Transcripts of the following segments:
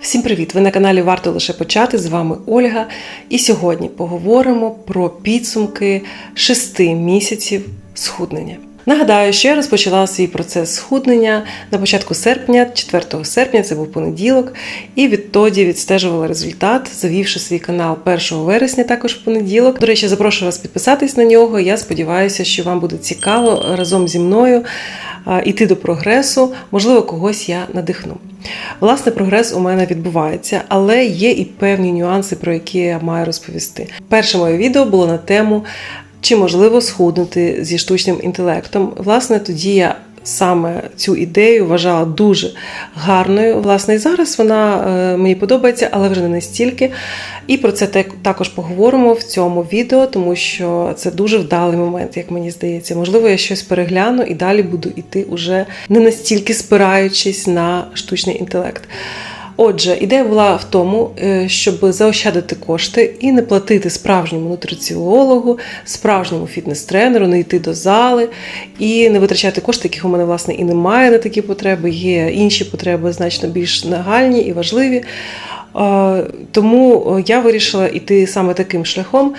Всім привіт! Ви на каналі Варто лише почати. З вами Ольга. І сьогодні поговоримо про підсумки шести місяців схуднення. Нагадаю, що я розпочала свій процес схуднення на початку серпня, 4 серпня, це був понеділок, і відтоді відстежувала результат, завівши свій канал 1 вересня, також в понеділок. До речі, запрошую вас підписатись на нього. Я сподіваюся, що вам буде цікаво разом зі мною а, іти до прогресу. Можливо, когось я надихну. Власне, прогрес у мене відбувається, але є і певні нюанси, про які я маю розповісти. Перше моє відео було на тему, чи можливо схуднути зі штучним інтелектом. Власне, тоді я саме цю ідею вважала дуже гарною. Власне, і зараз вона е, мені подобається, але вже не настільки. І про це також поговоримо в цьому відео, тому що це дуже вдалий момент, як мені здається. Можливо, я щось перегляну і далі буду йти уже не настільки спираючись на штучний інтелект. Отже, ідея була в тому, е, щоб заощадити кошти і не платити справжньому нутриціологу, справжньому фітнес-тренеру, не йти до зали і не витрачати кошти, яких у мене власне і немає на такі потреби. Є інші потреби значно більш нагальні і важливі. Е, Тому я вирішила йти саме таким шляхом.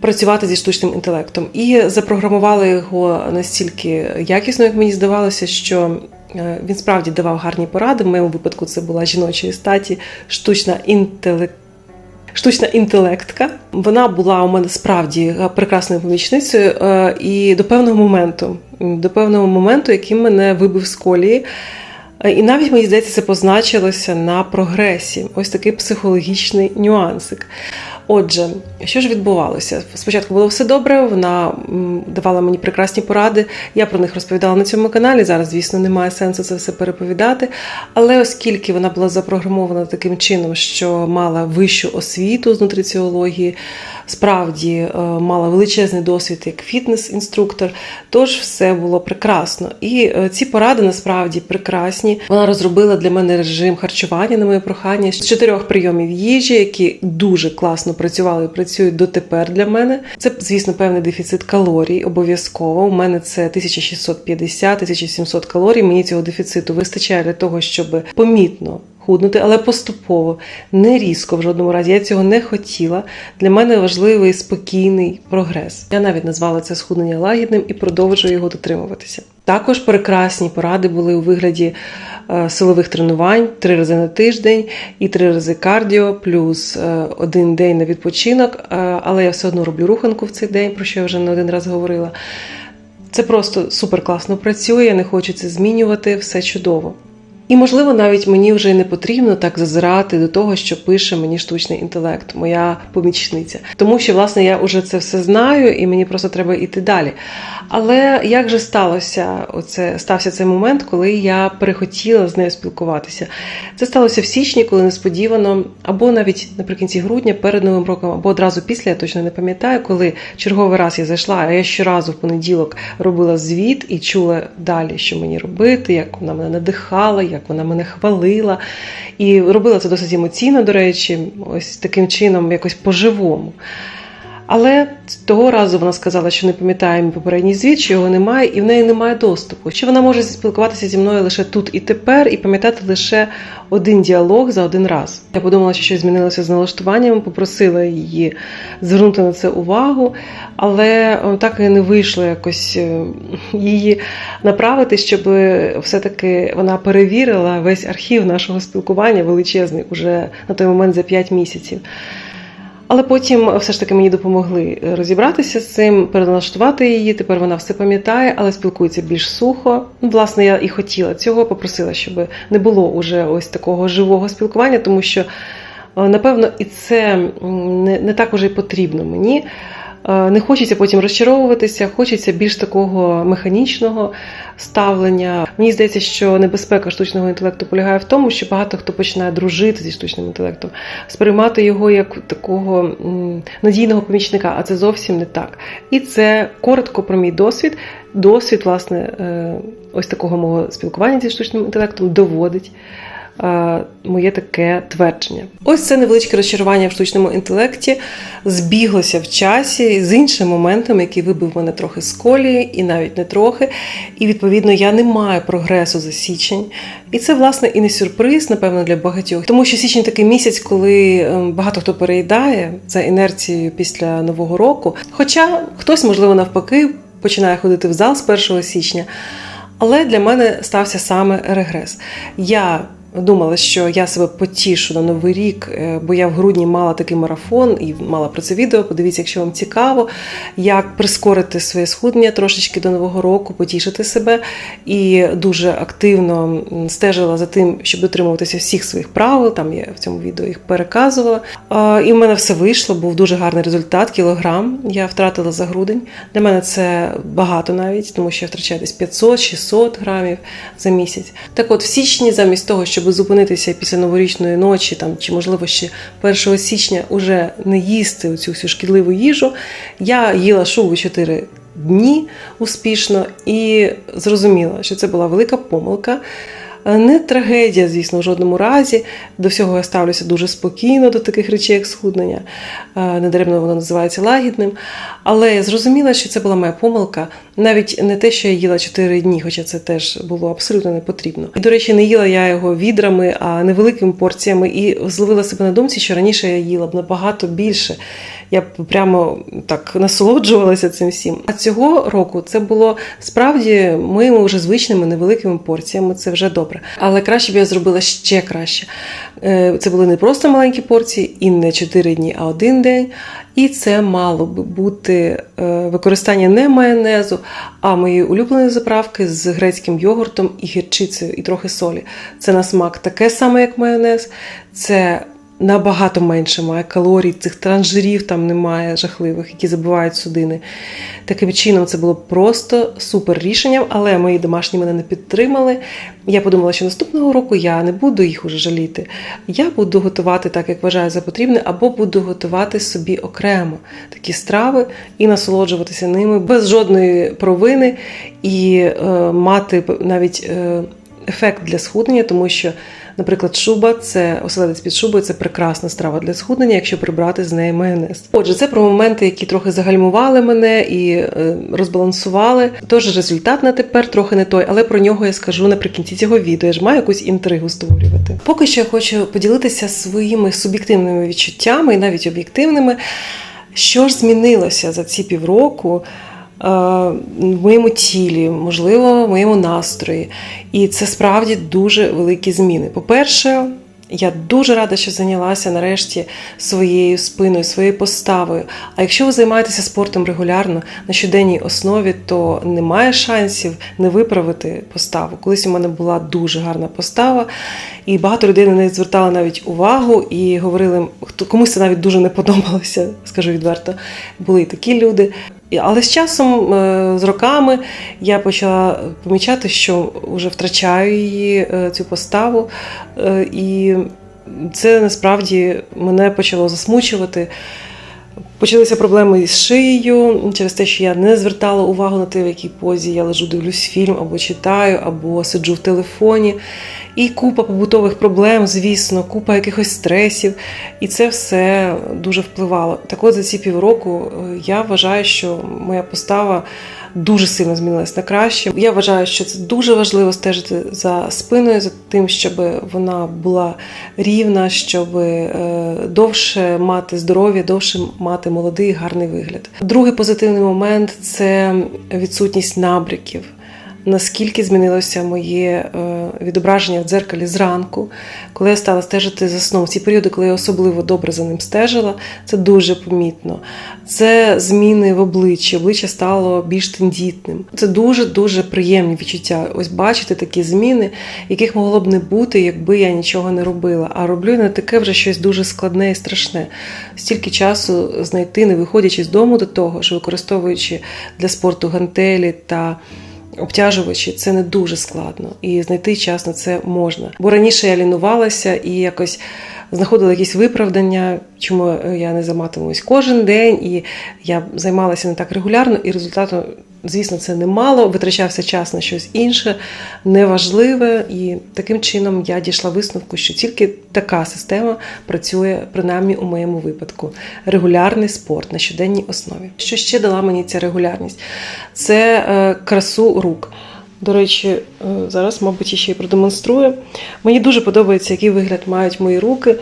Працювати зі штучним інтелектом і запрограмувала його настільки якісно, як мені здавалося, що е, він справді давав гарні поради. В моєму випадку це була жіночої статі штучна інтелект. Штучна інтелектка. Вона була у мене справді прекрасною помічницею е, і до певного моменту, до певного моменту, який мене вибив з колії. Е, І навіть мені здається, це позначилося на прогресі. Ось такий психологічний нюансик. Отже, що ж відбувалося? Спочатку було все добре, вона давала мені прекрасні поради. Я про них розповідала на цьому каналі. Зараз, звісно, немає сенсу це все переповідати. Але оскільки вона була запрограмована таким чином, що мала вищу освіту з нутриціології, справді е, мала величезний досвід як фітнес-інструктор, тож все було прекрасно. І е, ці поради насправді прекрасні. Вона розробила для мене режим харчування на моє прохання з чотирьох прийомів їжі, які дуже класно працювали і працюють дотепер для мене. Це, звісно, певний дефіцит калорій, обов'язково. У мене це 1650-1700 калорій. Мені цього дефіциту вистачає для того, щоб помітно худнути, але поступово, не різко в жодному разі. Я цього не хотіла. Для мене важливий спокійний прогрес. Я навіть назвала це схуднення лагідним і продовжую його дотримуватися. Також прекрасні поради були у вигляді силових тренувань три рази на тиждень і три рази кардіо, плюс е, один день на відпочинок. Е, але я все одно роблю руханку в цей день, про що я вже не один раз говорила. Це просто супер класно працює, не хочу це змінювати, все чудово. І, можливо, навіть мені вже не потрібно так зазирати до того, що пише мені штучний інтелект, моя помічниця. Тому що, власне, я вже це все знаю, і мені просто треба йти далі. Але як же сталося оце, стався цей момент, коли я перехотіла з нею спілкуватися? Це сталося в січні, коли несподівано, або навіть наприкінці грудня, перед новим роком, або одразу після, я точно не пам'ятаю, коли черговий раз я зайшла, а я щоразу в понеділок робила звіт і чула далі, що мені робити, як вона мене надихала, як вона мене хвалила. І робила це досить емоційно, до речі, ось таким чином, якось по-живому. Але того разу вона сказала, що не пам'ятає мій попередній звіт, що його немає, і в неї немає доступу. Що вона може спілкуватися зі мною лише тут і тепер, і пам'ятати лише один діалог за один раз. Я подумала, що щось змінилося з налаштуванням, попросила її звернути на це увагу, але так і не вийшло якось е, її направити, щоб все-таки вона перевірила весь архів нашого спілкування величезний уже на той момент за 5 місяців. Але потім все ж таки мені допомогли розібратися з цим, переналаштувати її. Тепер вона все пам'ятає, але спілкується більш сухо. Ну, Власне, я і хотіла цього, попросила, щоб не було уже ось такого живого спілкування, тому що, е, напевно, і це не, не так уже й потрібно мені. Е, Не хочеться потім розчаровуватися, хочеться більш такого механічного ставлення. Мені здається, що небезпека штучного інтелекту полягає в тому, що багато хто починає дружити зі штучним інтелектом, сприймати його як такого надійного помічника, а це зовсім не так. І це коротко про мій досвід. Досвід, власне, е, ось такого мого спілкування зі штучним інтелектом доводить. Е, моє таке твердження. Ось це невеличке розчарування в штучному інтелекті збіглося в часі з іншим моментом, який вибив мене трохи з колії, і навіть не трохи. І відповідно я не маю прогресу за січень. І це, власне, і не сюрприз, напевно, для багатьох, тому що січень такий місяць, коли ем, багато хто переїдає за інерцією після нового року. Хоча хтось, можливо, навпаки, починає ходити в зал з 1 січня. Але для мене стався саме регрес. Я думала, що я себе потішу на новий рік, е, бо я в грудні мала такий марафон і мала про це відео. Подивіться, якщо вам цікаво, як прискорити своє схуднення трошечки до нового року, потішити себе. І дуже активно стежила за тим, щоб дотримуватися всіх своїх правил. Там я в цьому відео їх переказувала. І в мене все вийшло. Був дуже гарний результат. Кілограм я втратила за грудень. Для мене це багато навіть, тому що я втрачаю десь 500-600 грамів за місяць. Так от, в січні, замість того, щоб зупинитися після новорічної ночі, там чи можливо ще 1 січня уже не їсти цю всю шкідливу їжу, я їла шубу 4 дні успішно і зрозуміла, що це була велика помилка. Е, Не трагедія, звісно, в жодному разі. До всього я ставлюся дуже спокійно до таких речей, як схуднення. Е, Недаремно воно називається лагідним. Але я зрозуміла, що це була моя помилка. Навіть не те, що я їла 4 дні, хоча це теж було абсолютно не потрібно. І, до речі, не їла я його відрами, а невеликими порціями, і зловила себе на думці, що раніше я їла б набагато більше. Я б прямо так насолоджувалася цим всім. А цього року це було справді моїми вже звичними невеликими порціями. Це вже добре. Але краще б я зробила ще краще. Е, Це були не просто маленькі порції, і не 4 дні, а один день. І це мало б бути е, використання не майонезу, а моєї улюбленої заправки з грецьким йогуртом і гірчицею, і трохи солі. Це на смак таке саме, як майонез. Це набагато менше має калорій, цих транжирів там немає жахливих, які забивають судини. Таким чином, це було просто супер рішенням, але мої домашні мене не підтримали. Я подумала, що наступного року я не буду їх уже жаліти. Я буду готувати так, як вважаю за потрібне, або буду готувати собі окремо такі страви і насолоджуватися ними без жодної провини і е, мати навіть. Е, ефект для схуднення, тому що, наприклад, шуба це оселедець під шубою це прекрасна страва для схуднення, якщо прибрати з неї майонез. Отже, це про моменти, які трохи загальмували мене і е, розбалансували. Тож результат на тепер трохи не той, але про нього я скажу наприкінці цього відео. Я ж маю якусь інтригу створювати. Поки що я хочу поділитися своїми суб'єктивними відчуттями і навіть об'єктивними. Що ж змінилося за ці півроку? Е, в моєму тілі, можливо, в моєму настрої. І це справді дуже великі зміни. По-перше, я дуже рада, що зайнялася нарешті своєю спиною, своєю поставою. А якщо ви займаєтеся спортом регулярно на щоденній основі, то немає шансів не виправити поставу. Колись у мене була дуже гарна постава, і багато людей на неї звертали навіть увагу і говорили, хто комусь це навіть дуже не подобалося, скажу відверто. Були і такі люди. Але з часом, е, з роками, я почала помічати, що вже втрачаю її е, цю поставу, Е, і це насправді мене почало засмучувати. Почалися проблеми з шиєю через те, що я не звертала увагу на те, в якій позі я лежу, дивлюсь фільм або читаю, або сиджу в телефоні. І купа побутових проблем, звісно, купа якихось стресів. І це все дуже впливало. Так от за ці півроку е, я вважаю, що моя постава дуже сильно змінилась на краще. Я вважаю, що це дуже важливо стежити за спиною, за тим, щоб вона була рівна, щоб е, довше мати здоров'я, довше мати молодий гарний вигляд. Другий позитивний момент це відсутність набряків. Наскільки змінилося моє е, відображення в дзеркалі зранку, коли я стала стежити за сном. Ці періоди, коли я особливо добре за ним стежила, це дуже помітно. Це зміни в обличчі, обличчя стало більш тендітним. Це дуже дуже приємні відчуття. Ось бачити такі зміни, яких могло б не бути, якби я нічого не робила. А роблю не таке вже щось дуже складне і страшне. Стільки часу знайти, не виходячи з дому до того, що використовуючи для спорту гантелі та обтяжувачі, це не дуже складно. І знайти час на це можна. Бо раніше я лінувалася і якось. Знаходила якісь виправдання, чому я не займатимусь кожен день, і я займалася не так регулярно, і результату Звісно, це немало, витрачався час на щось інше, неважливе, і таким чином я дійшла висновку, що тільки така система працює, принаймні у моєму випадку. Регулярний спорт на щоденній основі. Що ще дала мені ця регулярність? Це е, красу рук. До речі, е, зараз, мабуть, ще й продемонструю. Мені дуже подобається, який вигляд мають мої руки.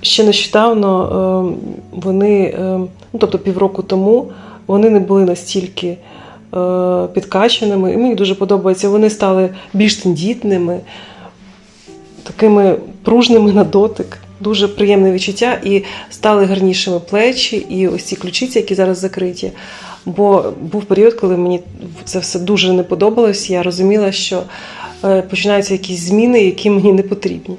Ще нещодавно е, вони, ну тобто півроку тому, вони не були настільки е, підкачаними, і мені дуже подобається. Вони стали більш тендітними, такими пружними на дотик. Дуже приємне відчуття, і стали гарнішими плечі, і ось ці ключиці, які зараз закриті. Бо був період, коли мені це все дуже не подобалось. Я розуміла, що е, починаються якісь зміни, які мені не потрібні.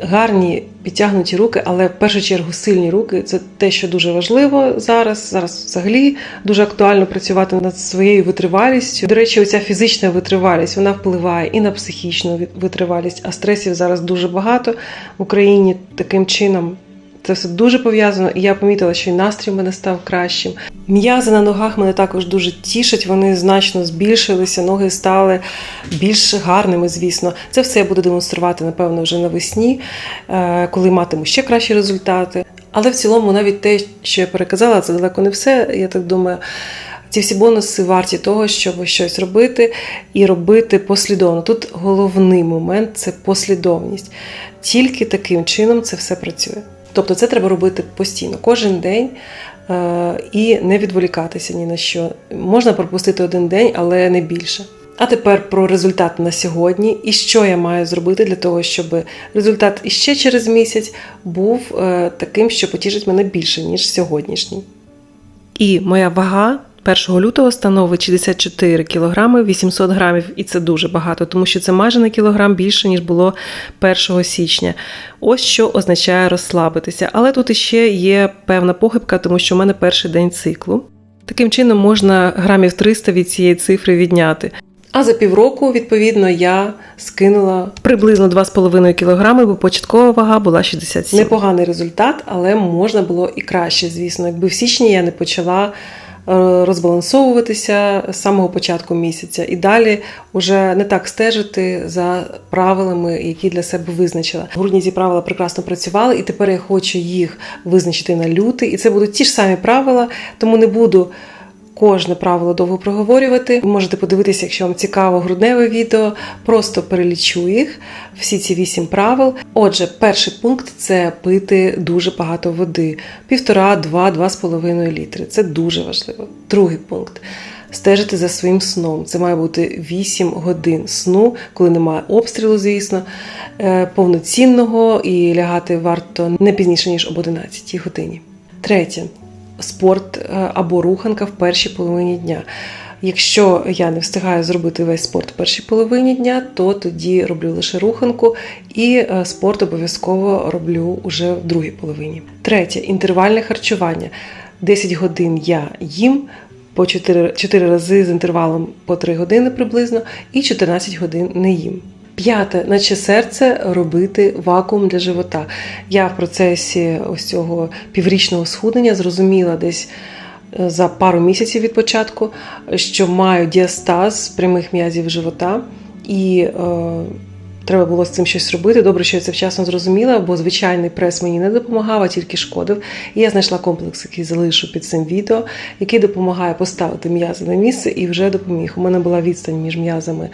Гарні підтягнуті руки, але в першу чергу сильні руки це те, що дуже важливо зараз. Зараз взагалі дуже актуально працювати над своєю витривалістю. До речі, оця фізична витривалість вона впливає і на психічну витривалість, а стресів зараз дуже багато в Україні таким чином. Це все дуже пов'язано, і я помітила, що і настрій в мене став кращим. М'язи на ногах мене також дуже тішать, вони значно збільшилися, ноги стали більш гарними, звісно. Це все я буду демонструвати, напевно, вже навесні, е, коли матиму ще кращі результати. Але в цілому, навіть те, що я переказала, це далеко не все. Я так думаю. Ці всі бонуси варті того, щоб щось робити і робити послідовно. Тут головний момент це послідовність. Тільки таким чином це все працює. Тобто це треба робити постійно, кожен день е, і не відволікатися ні на що. Можна пропустити один день, але не більше. А тепер про результат на сьогодні і що я маю зробити для того, щоб результат іще через місяць був е, таким, що потішить мене більше, ніж сьогоднішній. І моя вага 1 лютого становить 64 кг 800 грамів, і це дуже багато, тому що це майже на кілограм більше, ніж було 1 січня. Ось що означає розслабитися. Але тут іще є певна похибка, тому що в мене перший день циклу. Таким чином можна грамів 300 від цієї цифри відняти. А за півроку, відповідно, я скинула приблизно 2,5 кг, бо початкова вага була 67. Непоганий результат, але можна було і краще, звісно. Якби в січні я не почала розбалансовуватися з самого початку місяця і далі вже не так стежити за правилами, які для себе визначила. Грудні ці правила прекрасно працювали, і тепер я хочу їх визначити на лютий. І це будуть ті ж самі правила, тому не буду кожне правило довго проговорювати. Ви можете подивитися, якщо вам цікаво грудневе відео, просто перелічу їх, всі ці вісім правил. Отже, перший пункт це пити дуже багато води: півтора, два, два з половиною літри. Це дуже важливо. Другий пункт. Стежити за своїм сном. Це має бути 8 годин сну, коли немає обстрілу, звісно, е, повноцінного і лягати варто не пізніше, ніж об 11 годині. Третє спорт е, або руханка в першій половині дня. Якщо я не встигаю зробити весь спорт в першій половині дня, то тоді роблю лише руханку, і е, спорт обов'язково роблю уже в другій половині. Третє інтервальне харчування. 10 годин я їм по 4, 4 рази з інтервалом по 3 години приблизно, і 14 годин не їм. П'яте, наче серце робити вакуум для живота. Я в процесі ось цього піврічного схуднення зрозуміла десь е, за пару місяців від початку, що маю діастаз прямих м'язів живота. І е, Треба було з цим щось робити. Добре, що я це вчасно зрозуміла, бо звичайний прес мені не допомагав, а тільки шкодив. І я знайшла комплекс, який залишу під цим відео, який допомагає поставити м'язи на місце і вже допоміг. У мене була відстань між м'язами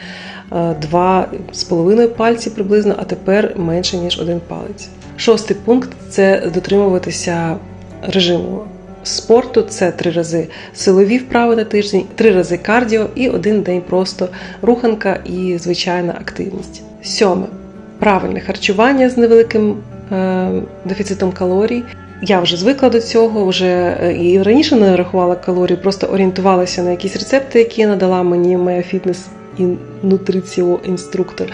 е, два з половиною пальці приблизно, а тепер менше ніж один палець. Шостий пункт це дотримуватися режиму. Спорту це три рази силові вправи на тиждень, три рази кардіо і один день просто руханка і звичайна активність. Сьоме правильне харчування з невеликим е, дефіцитом калорій. Я вже звикла до цього, вже е, і раніше не рахувала калорії, просто орієнтувалася на якісь рецепти, які надала мені моя фітнес і нутриціо інструктор.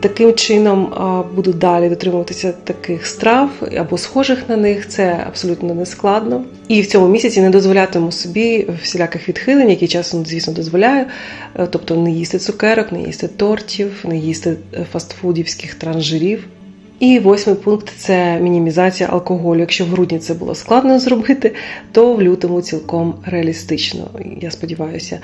Таким чином буду далі дотримуватися таких страв або схожих на них. Це абсолютно не складно. І в цьому місяці не дозволятиму собі всіляких відхилень, які часом, звісно, дозволяю. Е, тобто не їсти цукерок, не їсти тортів, не їсти е, фастфудівських транжирів. І восьмий пункт це мінімізація алкоголю. Якщо в грудні це було складно зробити, то в лютому цілком реалістично. Я сподіваюся.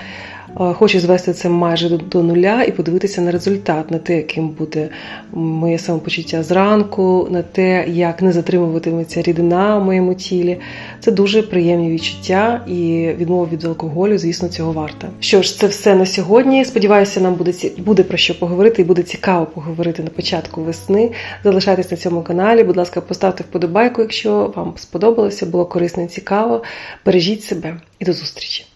Е, Хочу звести це майже до, нуля і подивитися на результат, на те, яким буде моє самопочуття зранку, на те, як не затримуватиметься рідина в моєму тілі. Це дуже приємні відчуття, і відмова від алкоголю, звісно, цього варта. Що ж, це все на сьогодні. Сподіваюся, нам буде буде про що поговорити, і буде цікаво поговорити на початку весни. Залишайтесь на цьому каналі. Будь ласка, поставте вподобайку, якщо вам сподобалося, було корисно і цікаво. Бережіть себе і до зустрічі!